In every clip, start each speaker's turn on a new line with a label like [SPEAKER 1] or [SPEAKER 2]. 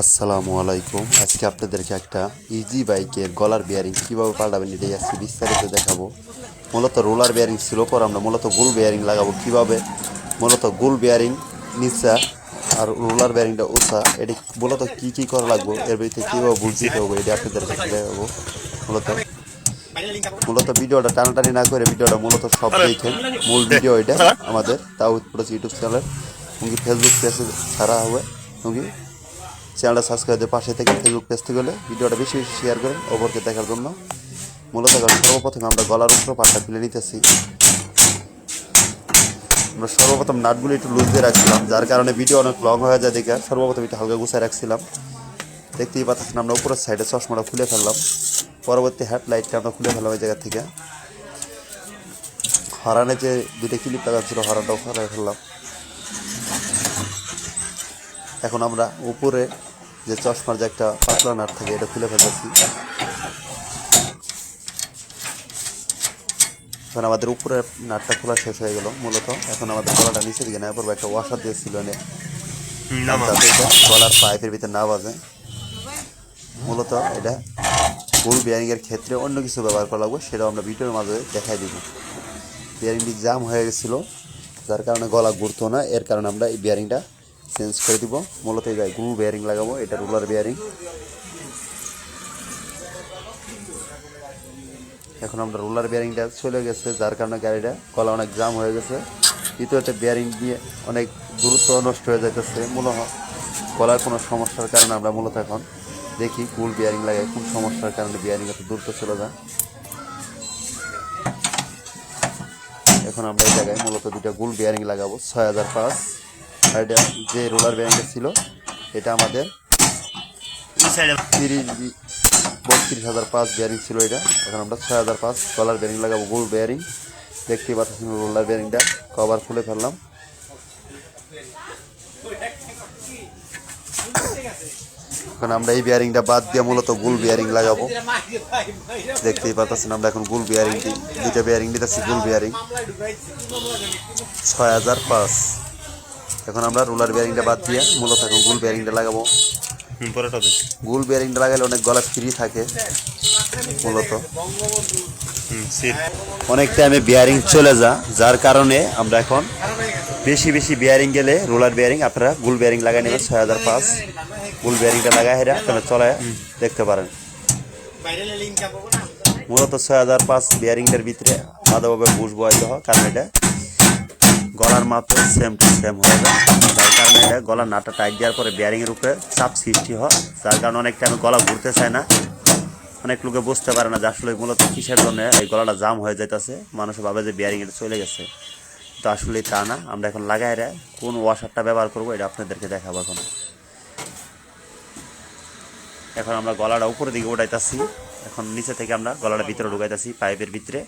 [SPEAKER 1] আসসালামু আলাইকুম। আজকে আপনাদেরকে একটা ইজি বাইকের গলার বিয়ারিং কীভাবে পাল্টাবেন এটাই আজকে বিস্তারিত দেখাবো। মূলত রোলার বিয়ারিং ছিল, পর আমরা মূলত গোল বিয়ারিং লাগাবো কীভাবে? মূলত গোল বিয়ারিং নিচা আর রোলার বিয়ারিংটা উঁচা, এটি মূলত কী কী করা লাগবো? এর ভিতরে কীভাবে বুঝতে হবে এটা আপনাদেরকে দেখাবো। মূলত মূলত ভিডিওটা টানাটানি না করে ভিডিওটা মূলত সব দেখেন। মূল ভিডিও এটা আমাদের তাও ইউটিউব চ্যানেল এমনকি ফেসবুক পেজে ছাড়া হবে চ্যানেলটা সাবস্ক্রাইব পাশে থেকে ফেসবুক পেজ থেকে হলে ভিডিওটা বেশি বেশি শেয়ার করেন, অপরকে দেখার জন্য। মূলত সর্বপ্রথমে আমরা গলার উপর পাটটা খুলে নিতেছি। আমরা সর্বপ্রথম নাটগুলো একটু লুজ দিয়ে রাখছিলাম, যার কারণে ভিডিও অনেক লং হয়ে যায় দেখে, সর্বপ্রথম একটু হালকা গুছায় রাখছিলাম। দেখতেই পাচ্ছেন আমরা উপরের সাইডে চশমাটা খুলে ফেললাম। পরবর্তী হেডলাইটটা আমরা খুলে ফেললাম এই জায়গা থেকে। হরানে যে দুটো ক্লিপ লাগা ছিল, হরানটাও হরাই ফেললাম। এখন আমরা উপরে যে চশমার যে একটা পাতলা নাট থাকে এটা খুলে ফেলতেছি। এখন আমাদের উপরে নাটটা খোলা শেষ হয়ে গেল মূলত। এখন আমাদের গলাটা নিচে দিকে নেওয়ার পর একটা ওয়াশার দিয়েছিল এনে। যাতে গলার পাইপের ভিতরে না বাজে। মূলত এটা ফুল বিয়ারিংয়ের ক্ষেত্রে অন্য কিছু ব্যবহার করা লাগবে সেটাও আমরা ভিডিওর মাঝে দেখাই দিব। বিয়ারিংটি জাম হয়ে গেছিল যার কারণে গলা ঘুরতো না এর কারণে আমরা এই বিয়ারিংটা চেঞ্জ করে দিব। মূলত এই গ্রু বিয়ারিং লাগাবো, এটা রুলার বিয়ারিং এখন আমরা রোলার বিয়ারিংটা চলে গেছে, যার কারণে গাড়িটা কলা অনেক জাম হয়ে গেছে। দ্বিতীয়তে বিয়ারিং দিয়ে অনেক গুরুত্ব নষ্ট হয়ে যাইতেছে। মূলত কলার কোনো সমস্যার কারণে আমরা মূলত এখন দেখি কুল বিয়ারিং লাগাই, কোন সমস্যার কারণে বিয়ারিং এত দ্রুত চলে যায়। এখন আমরা এই জায়গায় মূলত দুটা গুল বিয়ারিং লাগাবো, ছয় হাজার পাঁচ। আর এটা যে রোলার বিয়ারিংটা ছিল এটা আমাদের তিরিশ বত্রিশ হাজার পাঁচ বেয়ারিং ছিল এটা। এখন আমরা ছয় হাজার পাঁচ কলার বেয়ারিং লাগাবো গোল বেয়ারিং দেখতেই পাচ্ছেন রোলার বেয়ারিংটা কভার খুলে ফেললাম। এখন আমরা এই বিয়ারিংটা বাদ দিয়ে মূলত গুল বিয়ারিং লাগাবো। দেখতেই পাচ্ছেন আমরা এখন গুল বিয়ারিং দিই দুইটা বিয়ারিং দিতেছি গুল বিয়ারিং ছয় হাজার পাঁচ। এখন আমরা রোলার বিয়ারিংটা বাদ দিয়ে মূলত এখন গোল বিয়ারিংটা লাগাবো। গোল বিয়ারিংটা লাগালে অনেক গলা ফ্রি থাকে মূলত। অনেক টাইমে বিয়ারিং চলে যা যার কারণে আমরা এখন বেশি বেশি বিয়ারিং গেলে রোলার বিয়ারিং আপনারা গুল বিয়ারিং লাগাই নেবেন ছয় হাজার পাঁচ। গুল বিয়ারিংটা লাগাই হেরা আপনারা চলায় দেখতে পারেন। মূলত ছয় হাজার পাঁচ বিয়ারিংটার ভিতরে আলাদাভাবে বুঝ বয়াইতে হয় কারণ এটা গলার মাপে সেম টু সেম হয়ে যায়। যার কারণে এটা গলার নাটা টাইট দেওয়ার পরে বিয়ারিংয়ের উপরে চাপ সৃষ্টি হয়। যার কারণে অনেক টাইমে গলা ঘুরতে চায় না। অনেক লোকে বুঝতে পারে না যে আসলে মূলত কিসের জন্য এই গলাটা জাম হয়ে যাইতেছে। মানুষ ভাবে যে বিয়ারিং এটা চলে গেছে। তো আসলে তা না। আমরা এখন লাগাই রে। কোন ওয়াশারটা ব্যবহার করব এটা আপনাদেরকে দেখাবো এখন। এখন আমরা গলাটা উপরের দিকে উঠাইতেছি। এখন নিচে থেকে আমরা গলাটা ভিতরে ঢুকাইতেছি পাইপের ভিতরে।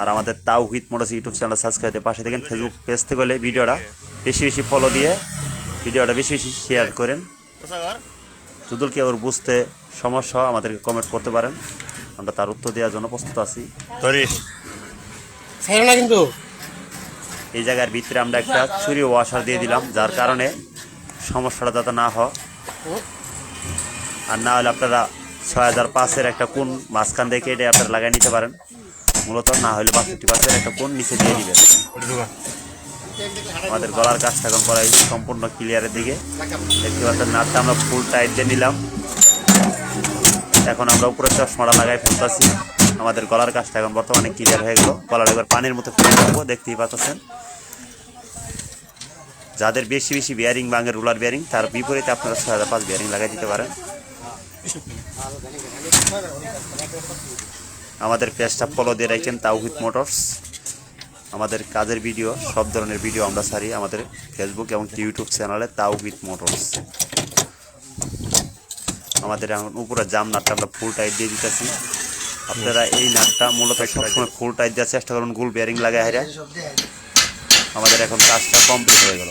[SPEAKER 1] আর আমাদের তাও হুইথ মোটরস ইউটিউব চ্যানেল সাবস্ক্রাইব দিয়ে পাশে দেখেন ফেসবুক পেজ থেকে হলে ভিডিওটা বেশি বেশি ফলো দিয়ে ভিডিওটা বেশি বেশি শেয়ার করেন। যদি কেউ ওর বুঝতে সমস্যা আমাদেরকে কমেন্ট করতে পারেন। আমরা তার উত্তর দেওয়ার জন্য প্রস্তুত আছি।
[SPEAKER 2] না কিন্তু।
[SPEAKER 1] এই জায়গার ভিতরে আমরা একটা ছুরি ওয়াশার দিয়ে দিলাম যার কারণে সমস্যাটা যাতে না হয়। আর না হলে আপনারা ছয় হাজার পাঁচের একটা কোন মাঝখান থেকে এটা আপনারা লাগাই নিতে পারেন। মূলত না হলে বাষট্টি পাঁচের একটা কোন নিচে দিয়ে দিবেন। আমাদের গলার কাজটা এখন করা হয়েছে সম্পূর্ণ ক্লিয়ারের দিকে। দেখতে পাচ্ছেন নাটটা আমরা ফুল টাইট দিয়ে নিলাম। এখন আমরা উপরে চশমাটা লাগাই ফেলতেছি। আমাদের গলার কাজটা এখন বর্তমানে ক্লিয়ার হয়ে গেল। গলার একবার পানির মতো ফেলে রাখব দেখতেই পাচ্ছেন। যাদের বেশি বেশি বিয়ারিং ভাঙে রুলার বিয়ারিং তার বিপরীতে আপনারা ছয় হাজার পাঁচ বিয়ারিং লাগাই দিতে পারেন। আমাদের পেজটা ফলো দিয়ে রাখেন তাওহিদ মোটরস। আমাদের কাজের ভিডিও সব ধরনের ভিডিও আমরা ছাড়ি আমাদের ফেসবুক এবং ইউটিউব চ্যানেলে তাওহিদ মোটরস। আমাদের এখন উপরে জাম নাটটা আমরা ফুল টাইট দিয়ে দিতেছি। আপনারা এই নাটটা মূলত সবসময় ফুল টাইট দেওয়ার চেষ্টা করুন, গুল বিয়ারিং লাগাই হারা আমাদের এখন কাজটা কমপ্লিট হয়ে গেল।